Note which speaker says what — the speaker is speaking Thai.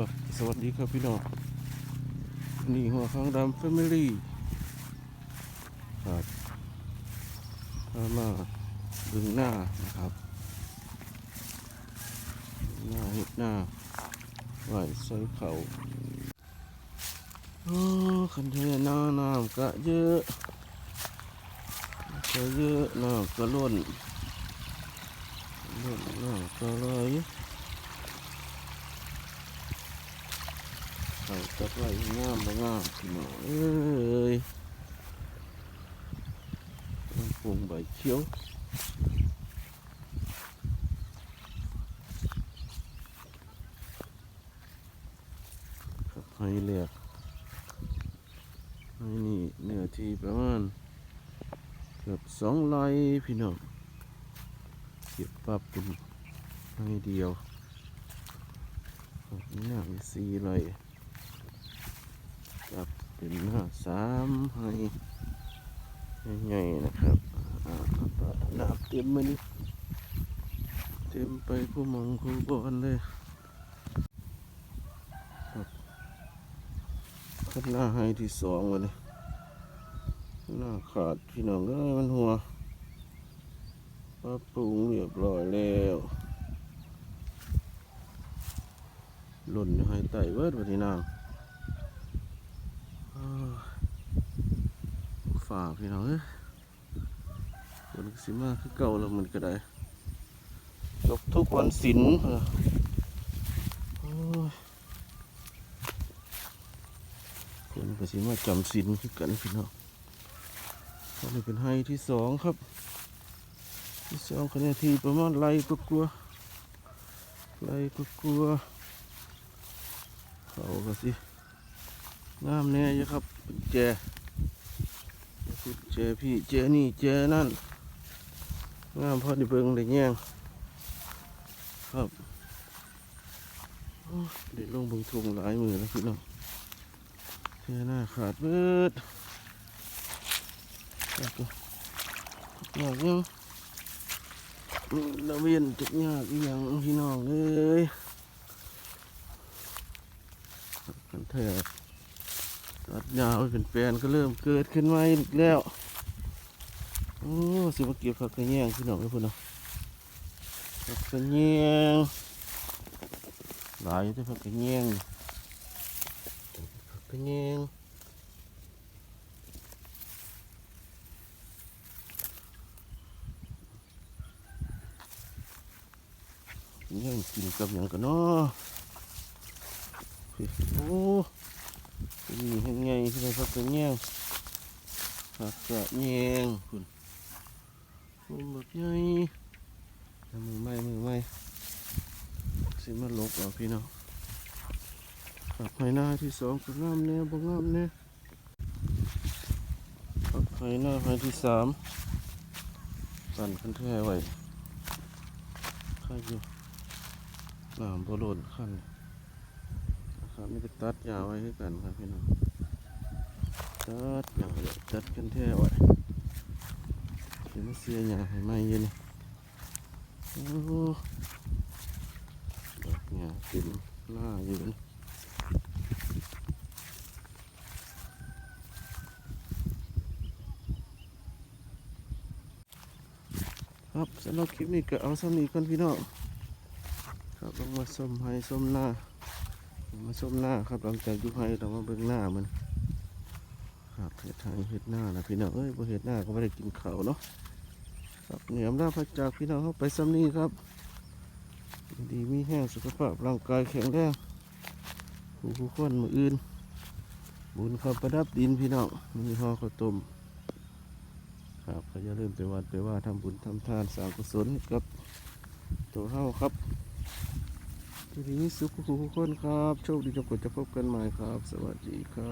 Speaker 1: ครับสวัสดีครับพี่น้องนี่หัวข้างดำแฟมิลี่ครับพามาดึงหน้านะครับหน้าเห็ดหน้าไหวใส่เขาโอ้คันเทน้าน้ำก็เยอะก็เยอะน้ำก็ล้นล้นน้ำก็ไหล เขาจับไว้งามบ่งามพี่น้องเอ้ยต้องปรุงใบเขียวครับให้เรียกให้นี่เนื้อที่ประมาณเกือบสองไร่พี่น้องเก็บปับเป็นให้เดียวนี่น่ามีสี่ไร่ เป็นหน้าสามให้ใหญ่ๆนะครับน้ำเต็มมานี่เต็มไปคู่มองคู่บอนเลยครับขึ้นหน้าให้ที่สองวันนี้หน้าขาดพี่น้องเอ้ยมันหัวปรับปรุงเรียบร้อยแล้วหล่นให้ไต่เวิร์ดวันนี้นางอ้า ฝ่าพี่น้องเอ้ยฝนสิมาคือเก่าแล้วมันก็ได้ตกทุกวันศิลป์เออโอ้ยฝนก็สิมาจำศิลป์คือกันพี่น้องตอนนี้เป็นไฮที่สองครับ ที่สองคะแนนที่ประมาณไรก็กลัวไรก็กลัวเขาก็สิ งามแน่ยครับเจกุญแจพี่แจนี่แจนั่นงามพอด้เบิงได้แย่งครับโอ้ยได้ลงเบิ่งทงหลายมือแล้วพี่น้องแจหน้าขาดเบิดแล้วก็อยากยังอืมละเวียนจักยากอีหยังพี่น้องเอ้ยกันแท้ ตัดยาวเป็นแปลนก็เริ่มเกิดขึ้นมาอีกแล้ว โอ้สิมาเก็บผักกระแยงพี่น้องให้พุ่นเนาะผักกระแยงหลายแต่ผักกระแยงผักกระแยงแยงกินกับอย่างกันเนาะโอ้ นี่เห็นไงที่เราพักกันแย่งพักกะแยงคุณคุณแบบไงเอามือไม้มือไม้สิมาลบเอาพี่น้องผักไผ่หน้าที่สองก็งามแน่บ่งามแน่ผักไผ่หน้าไผ่ที่สามสั่นคันแท้ไว้ข้าอยู่น้ำบ่โลนขั้น ครับนี่ก็ตัดยาวไว้ให้กันครับพี่น้องตัดยาวเลยตัดกันแท้ไว้เห็นเสียหยาให้ไหมเย็นโอ้โหดอกหยาต็มหน้าอยู่นี่ครับสำหรับคลิปนี้ก็เอาสำนีกันพี่น้องครับลงมาส้มให้ส้มหน้า มาชมหน้าครับหลังจากยุคให้เรามาเบิ่งหน้ามันครับเห็ดไทยเห็ดหน้านะพี่น้องเอ้ยบ่เห็ดหน้าก็ไม่ได้กินเขาเนาะครับเหนียมลาพักจากพี่น้องเข้าไปซ้ำนี้ครับ ดีมีแห้งสุขภาพร่างกายแข็งแรงผู้ผู้คนมืออื่น บุญข้าวประดับดินพี่น้องมีห่อข้าวต้มครับก็อย่าลืมไปวัดไปว่าทำบุญทำทานสร้างกุศลให้กับตัวเฮาครับ ทีนี้สุขทุกคนครับ โชคดีจงกดจะพบกันใหม่ครับ สวัสดีครับ